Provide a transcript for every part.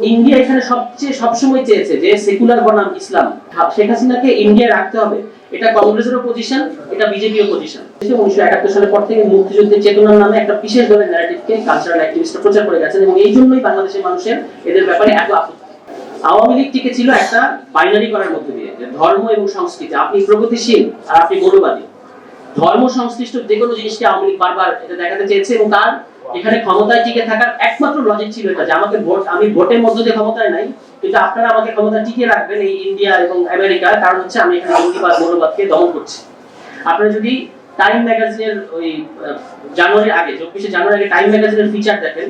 India এখানে সবচেয়ে সবসময় চেয়েছে যে সেকুলার বনাম ইসলাম। শেখ হাসিনাকে ইন্ডিয়ায় রাখতে হবে। এটা কংগ্রেসেরও পজিশন এটা বিজেপিও পজিশন উনিশশো একাত্তর সালের পর থেকে মুক্তিযুদ্ধের চেতনার নামে একটা বিশেষ ধরনের ন্যারেটিভকে কালচারাল অ্যাক্টিভিস্টরা প্রচার করে গেছেন এবং এই জন্যই বাংলাদেশের মানুষের এদের ব্যাপারে এত আপত্তি। আওয়ামী লীগ টিকে ছিল একটা বাইনারি করার মধ্যে দিয়ে, যে ধর্ম এবং সংস্কৃতি, আপনি প্রগতিশীল আর আপনি মৌলবাদী। ধর্ম সংশ্লিষ্ট যে কোনো জিনিসকে আওয়ামী লীগ বারবার এটা দেখাতে চেয়েছে এবং তার এখানে ক্ষমতায় টিকে থাকার একমাত্র লজিক ছিল এটা, যে আমাকে ভোট, আমি ভোটের মধ্যে দিয়ে ক্ষমতায় নাই, কিন্তু আপনারা আমাকে ক্ষমতা টিকিয়ে রাখবেন এই ইন্ডিয়া এবং আমেরিকা কারণ হচ্ছে আমি এখানে জঙ্গিবাদ মৌলবাদকে দমন করছি। আপনারা যদি টাইম ম্যাগাজিনের ওই জানুয়ারির আগে, চব্বিশে জানুয়ারি আগে টাইম ম্যাগাজিনের ফিচার দেখেন,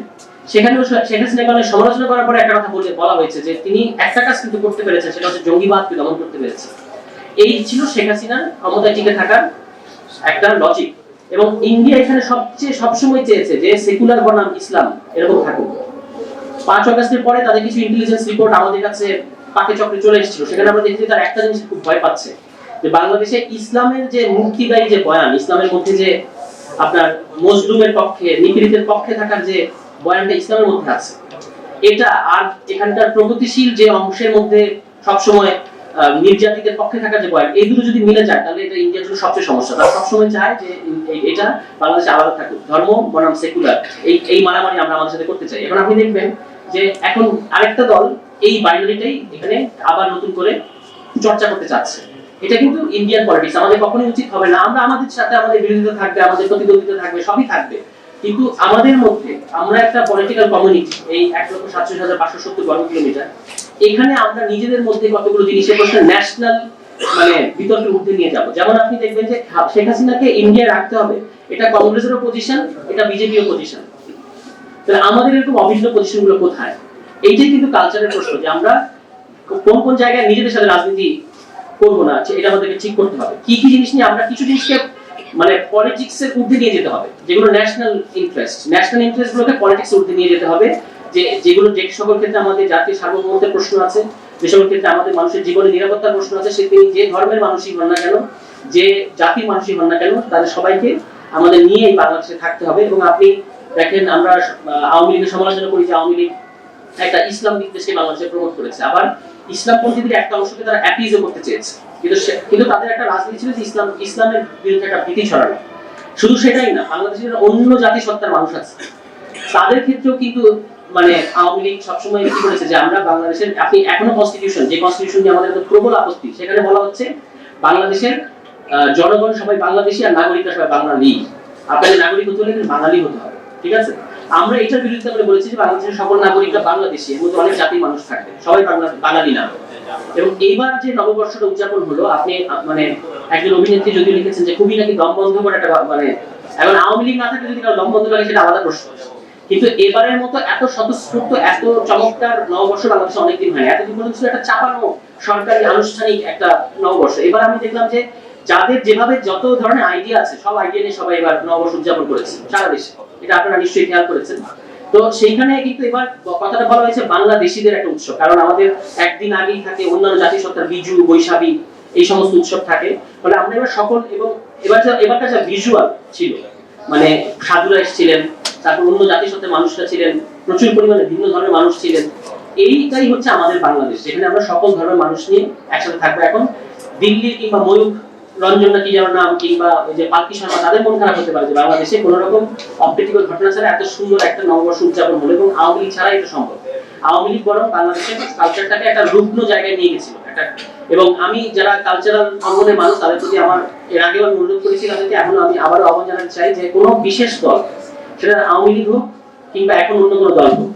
সেখানেও শেখ হাসিনাকে অনেক সমালোচনা করার পরে একটা কথা বলে, বলা হয়েছে যে তিনি একটা কাজ কিন্তু করতে পেরেছেন, সেটা হচ্ছে জঙ্গিবাদকে দমন করতে পেরেছে এই ছিল শেখ হাসিনার ক্ষমতায় টিকে থাকার একটা লজিক এবং ইন্ডিয়া এখানে সবচেয়ে সবসময় চেয়েছে যে সেকুলার বনাম ইসলাম এরকম থাকুক। পাঁচ অগস্টের পরে তাদের কিছু ইন্টেলিজেন্স রিপোর্ট আমাদের কাছে পাকে চক্রে চলে এসেছিল। সেখানে আমরা দেখেছি তার একটা জিনিস খুব ভয় পাচ্ছে, যে বাংলাদেশে ইসলামের যে মুক্তিদায়ী যে বয়ান, ইসলামের মধ্যে যে আপনার মজলুমের পক্ষে, নিপীড়িতের পক্ষে থাকার যে বয়ানটা ইসলামের মধ্যে আছে, এটা আর এখানকার প্রগতিশীল যে অংশের মধ্যে সবসময় নির্যাতিতের পক্ষে থাকার যে বয়ান এই দুটো যদি মিলে যায়, তাহলে এটা ইন্ডিয়ার জন্য সবচেয়ে সমস্যা। তারা সবসময় চায় যে এটা বাংলাদেশে আলাদা থাকুক। ধর্ম বনাম সেকুলার এই এই মারামারি আমরা আমাদের সাথে করতে চাই। এখন আপনি দেখবেন যে এখন আরেকটা দল এই বাইনারিটাই এখানে আবার নতুন করে চর্চা করতে চাচ্ছে। এটা কিন্তু ইন্ডিয়ান পলিটিক্স আমাদের কখনোই উচিত হবে না। আমরা আমাদের সাথে আমাদের বিরোধিতা থাকবে, আমাদের প্রতিদ্বন্দ্বিতা থাকবে, সবই থাকবে। কিন্তু আমাদের মধ্যে আমরা একটা পলিটিক্যাল কমিউনিটি এই এক লক্ষ সাতচল্লিশ হাজার পাঁচশো সত্তর বর্গ কিলোমিটার এখানে আমরা নিজেদের মধ্যে কতগুলো জিনিসের প্রশ্নে ন্যাশনাল মানে বিতর্কের ঊর্ধ্বে নিয়ে যাব। যেমন আপনি দেখবেন যে শেখ হাসিনাকে ইন্ডিয়ায় রাখতে হবে। এটা কংগ্রেসেরও পজিশন এটা বিজেপিও পজিশন তাহলে আমাদের এরকম অভিন্ন পজিশনগুলো কোথায়? এইটাই কিন্তু কালচারের প্রশ্ন যে আমরা কোন কোন জায়গায় নিজেদের সাথে রাজনীতি করব না যে এটা আমাদেরকে ঠিক করতে হবে। কি কি জিনিস নিয়ে আমরা কিছু জিনিসকে মানে পলিটিক্স এর ঊর্ধ্বে নিয়ে যেতে হবে, যেগুলো ন্যাশনাল ইন্টারেস্ট ন্যাশনাল ইন্টারেস্ট গুলোকে পলিটিক্স ঊর্ধ্বে নিয়ে যেতে হবে। যে যেগুলো যে সকল ক্ষেত্রে আমাদের জাতীয় সার্বভৌমত্বের প্রশ্ন আছে, যে সকল ক্ষেত্রে আমাদের মানুষের জীবনে নিরাপত্তার প্রশ্ন আছে, সে তিনি যে ধর্মের মানুষই হন না কেন, যে জাতির মানুষই হন না কেন, তাদের সবাইকে আমাদের নিয়ে বাংলাদেশে থাকতে হবে। এবং আপনি দেখেন আমরা আওয়ামী লীগের সমালোচনা করি যে আওয়ামী লীগ একটা ইসলাম বিদ্বেষকে বাংলাদেশে প্রমোট করেছে। আবার ইসলামপন্থীদের একটা অংশকে তারা অ্যাপিজও করতে চেয়েছে। কিন্তু কিন্তু তাদের একটা রাজনীতি ছিল যে ইসলাম ইসলামের বিরুদ্ধে একটা ভীতি ছড়ানো। শুধু সেটাই না, বাংলাদেশের অন্য জাতি সত্তার মানুষ আছে। তাদের ক্ষেত্রেও কিন্তু মানে আওয়ামী লীগ সবসময় কি বলেছে যে আমরা বাংলাদেশের, আপনি এখনও কনস্টিটিউশন যে কনস্টিটিউশন নিয়ে আমাদের প্রবল আপত্তি, সেখানে বলা হচ্ছে বাংলাদেশের জনগণ সবাই বাংলাদেশি আর নাগরিকরা সবাই বাঙালি আপনাদের নাগরিক হতে হলে বাঙালি হতে হবে, ঠিক আছে? আমরা এটার বিরুদ্ধে আমরা বলেছি যে বাংলাদেশের সকল নাগরিকরা বাংলাদেশি, এর মধ্যে অনেক জাতির মানুষ থাকবে, সবাই বাঙালি না। এবং এইবার যে নববর্ষটা উদযাপন হলো, আপনি মানে একজন অভিনেত্রী যদি লিখেছেন যে খুবই নাকি দম বন্ধ করে একটা মানে এখন আওয়ামী লীগ না থাকলে যদি কারও লাগে সেটা আলাদা প্রশ্ন। কিন্তু এবারের মতো এত স্বতঃস্ফূর্ত, এত চমৎকার নববর্ষ বাংলাদেশে অনেকদিন হয় এতদিন পর্যন্ত ছিল একটা চাপানো সরকারি আনুষ্ঠানিক একটা নববর্ষ। এবার আমি দেখলাম যে যাদের যেভাবে যত ধরনের আইডিয়া আছে, সব আইডিয়া নিয়ে সবাই এবার নববর্ষ উদযাপন করেছে, সারা দেশে। এটা আপনারা নিশ্চয়ই খেয়াল করেছেন। তো সেইখানে কিন্তু এবার কথাটা বলা হয়েছে বাংলাদেশিদের একটা উৎসব, কারণ আমাদের একদিন আগেই থাকে অন্যান্য জাতিসত্তার বিজু, বৈশাখী, এই সমস্ত উৎসব থাকে। ফলে আমরা এবার সকল এবং এবার এবারটা যা ভিজুয়াল ছিল মানে সাধুরা এসেছিলেন তারপর অন্য জাতিসত্তার মানুষরা ছিলেন, প্রচুর পরিমাণে ভিন্ন ধরনের মানুষ ছিলেন। এইটাই হচ্ছে আমাদের বাংলাদেশ, যেখানে আমরা সকল ধর্মের মানুষ নিয়ে একসাথে থাকব। এখন দিল্লির কিংবা ময়ূখ রঞ্জন না কি যেন নাম, কিংবা ওই যে পালকি শর্মা, তাদের মন খারাপ হতে পারে যে বাংলাদেশে কোনো রকম অপ্রীতিকর ঘটনা ছাড়া এত সুন্দর একটা নববর্ষ উদযাপন হলো এবং আওয়ামী লীগ ছাড়া এটা সম্ভব। আওয়ামী লীগ বরং বাংলাদেশের কালচারটাকে একটা রুগ্ন জায়গায় নিয়ে গেছিল। একটা এবং আমি যারা কালচারাল অঙ্গনের মানুষ, তাদের প্রতি আমার এর আগেও আমি অনুরোধ করেছি তাদেরকে, এখন আমি আবারও আহ্বান জানাতে চাই যে কোনো বিশেষ দল সেটা আওয়ামী লীগ হোক কিংবা এখন অন্য কোনো দল হোক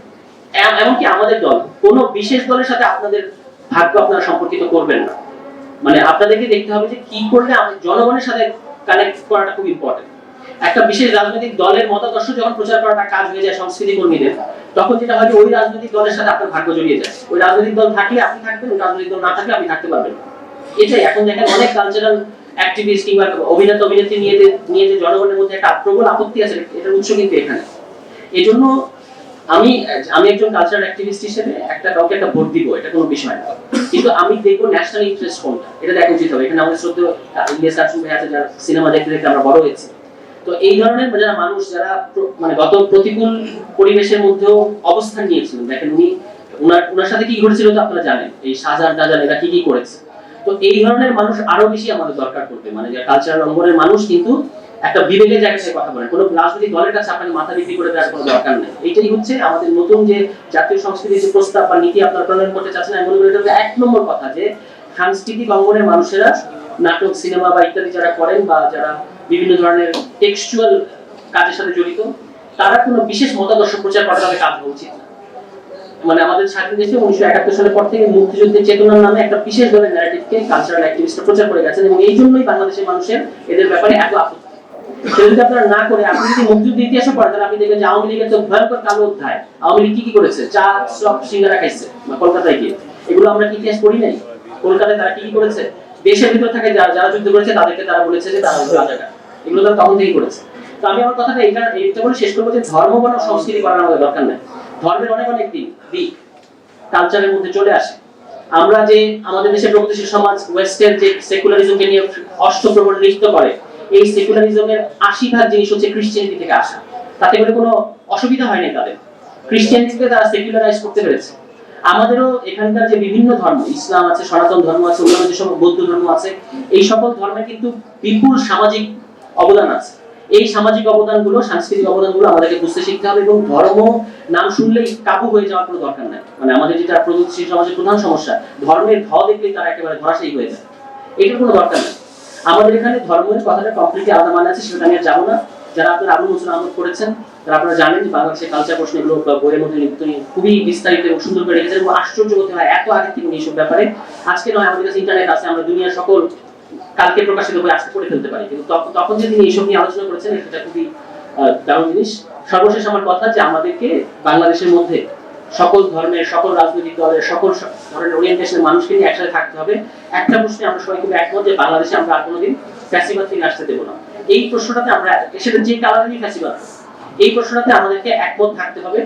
এমনকি আমাদের দল, কোনো বিশেষ দলের সাথে আপনাদের ভাগ্য আপনারা সম্পর্কিত করবেন না। মানে আপনাদেরকে দেখতে হবে যে কি করলে জনগণের সাথে কানেক্ট করাটা খুব ইম্পর্টেন্ট একটা বিশেষ রাজনৈতিক দলের মতাদর্শ যখন প্রচার করাটা কাজ হয়ে যায় সংস্কৃতি কর্মীদের তখন যেটা হয় ওই রাজনৈতিক দলের সাথে আপনার ভাগ্য জড়িয়ে যায়। ওই রাজনৈতিক দল থাকলে আপনি থাকবেন, ওই রাজনৈতিক দল না থাকলে আপনি থাকতে পারবেন এটাই, এখন দেখেন অনেক কালচারাল অ্যাক্টিভিস্ট কিংবা অভিনেতা, অভিনেত্রী নিয়ে নিয়ে যে জনগণের মধ্যে একটা প্রবল আপত্তি আছে এটার উৎস কিন্তু এখানে। এই জন্য আমি আমি একজন কালচারাল অ্যাক্টিভিস্ট হিসেবে একটা কাউকে একটা ভোট দিব, এটা কোনো বিষয় না। কিন্তু আমি দেখব ন্যাশনাল ইন্টারেস্ট কোনটা, এটা দেখা উচিত হবে। এখানে আমাদের শ্রদ্ধেয় ইলিয়াস কাসুম ভাই আছে, যারা সিনেমা দেখতে দেখতে আমরা বড় হয়েছি। তো এই ধরনের যারা মানুষ, যারা মানে গত প্রতিকূল পরিবেশের মধ্যেও অবস্থান নিয়েছিলেন, দেখেন উনি ওনার ওনার সাথে কি ঘটেছিল তো আপনারা জানেন, এই শাহজাহান টাজাহান এরা কি কি করেছে। তো এই ধরনের মানুষ আরও বেশি আমাদের দরকার পড়বে মানে যে কালচারাল অঙ্গনের মানুষ কিন্তু একটা বিবেকের জায়গা থেকে কথা বলেন কোনো রাজনৈতিক দলের কাছে আপনাকে মাথা বিক্রি করে দেওয়ার কোনো দরকার নেই। এইটাই হচ্ছে আমাদের নতুন যে জাতীয় সংস্কৃতির যে প্রস্তাব বা নীতি আপনারা প্রণয়ন করতে চাচ্ছেন, আমি মনে করি এটা এক নম্বর কথা যে সাংস্কৃতিক অঙ্গনের মানুষেরা নাটক, সিনেমা বা ইত্যাদি যারা করেন বা যারা বিভিন্ন ধরনের টেক্সচুয়াল কাজের সাথে জড়িত, তারা কোনো বিশেষ মতাদর্শ প্রচার করার কাজ হওয়া উচিত না। মানে আমাদের স্বাধীন দেশে উনিশশো একাত্তর সালের পর থেকে মুক্তিযুদ্ধের চেতনার নামে একটা বিশেষ ধরনের ন্যারেটিভকে কালচারাল অ্যাক্টিভিস্টরা প্রচার করে গেছেন এবং এই জন্যই বাংলাদেশের মানুষের এদের ব্যাপারে এত আপত্তি। যদি আপনারা না করে, আপনি যদি মুক্তিযুদ্ধ পড়েন, তাহলে আপনি দেখবেন যে আওয়ামী লীগের তো ভয়ঙ্কর কালো অধ্যায়। আওয়ামী লীগ কি কি করেছে? চা সব সিঙ্গারা খাইছে। কলকাতায় গিয়ে। এগুলো আমরা কি ইতিহাস পড়ি নাই? কলকাতায় তারা কি কি করেছে? দেশের ভিতর থেকে যারা যারা যুদ্ধ করেছে, তাদেরকে তারা বলেছে যে তারা রাজাকার। এগুলো তারা তখন থেকেই করেছে। তো আমি আমার কথাটা এটা এটা বলে শেষ করব যে ধর্ম বনাম সংস্কৃতি আমাদের দরকার নেই। ধর্মের অনেক অনেক দিক দিক কালচারের মধ্যে চলে আসে। আমরা যে আমাদের দেশের প্রগতিশীল সমাজ ওয়েস্টার্ন যে সেকুলারিজমকে নিয়ে অষ্টপ্রবণ নৃত্য করে, এই সেকুলারিজমের আশি ভাগ জিনিস হচ্ছে ক্রিশ্চিয়ানিটি থেকে আসা। তাতে করে কোনো অসুবিধা হয়নি তাদের। ক্রিশ্চিয়ানিটিকে তারা সেকুলারাইজ করতে পেরেছে। আমাদেরও এখানকার যে বিভিন্ন ধর্ম, ইসলাম আছে, সনাতন ধর্ম আছে, অন্যান্য যে সব বৌদ্ধ ধর্ম আছে, এই সকল ধর্মের কিন্তু বিপুল সামাজিক অবদান আছে। এই সামাজিক অবদানগুলো, সাংস্কৃতিক অবদানগুলো আমাদেরকে বুঝতে শিখতে হবে এবং ধর্ম, নাম শুনলেই কাবু হয়ে যাওয়ার কোনো দরকার নাই। মানে আমাদের যেটা প্রগতিশীল সমাজের প্রধান সমস্যা, ধর্মের ধ দেখলেই তারা একেবারে ধরাশায়ী হয়ে যায়। এটার কোনো দরকার নেই। আমাদের এখানে ধর্মের কথাটা কমপ্লিটলি আলাদা মানে আছে, সেটা আমি যাব না। যারা আপনারা আবুল হোসেন আহমদ করেছেন তারা আপনারা জানেন বাংলাদেশের কালচার প্রশ্ন এগুলো বইয়ের মধ্যে তিনি খুবই বিস্তারিত এবং সুন্দর করে রেখেছেন এবং আশ্চর্য হতে হয়, এত আগে উনি এইসব ব্যাপারে। আজকে নয়, আমাদের কাছে ইন্টারনেট আছে, আমরা দুনিয়ার সকল কালকে প্রকাশিত বই আজকে পড়ে ফেলতে পারি। কিন্তু তখন যে তিনি এইসব নিয়ে আলোচনা করেছেন, এটা খুবই দারুণ জিনিস। সর্বশেষ আমার কথা যে আমাদেরকে বাংলাদেশের মধ্যে সকল ধর্মের, সকল রাজনৈতিক দলের, সকল ধরনের ওরিয়েন্টেশনের মানুষকে নিয়ে একসাথে থাকতে হবে। একটা প্রশ্নে আমরা সবাই খুব একমত যে বাংলাদেশে আমরা আর কোনোদিন ফ্যাসিবাদ থেকে আসতে দেবো না। এই প্রশ্নটাতে আমরা সেটা যে কালারেরই ফ্যাসিবাদ এই প্রশ্নটাতে আমাদেরকে একমত থাকতে হবে।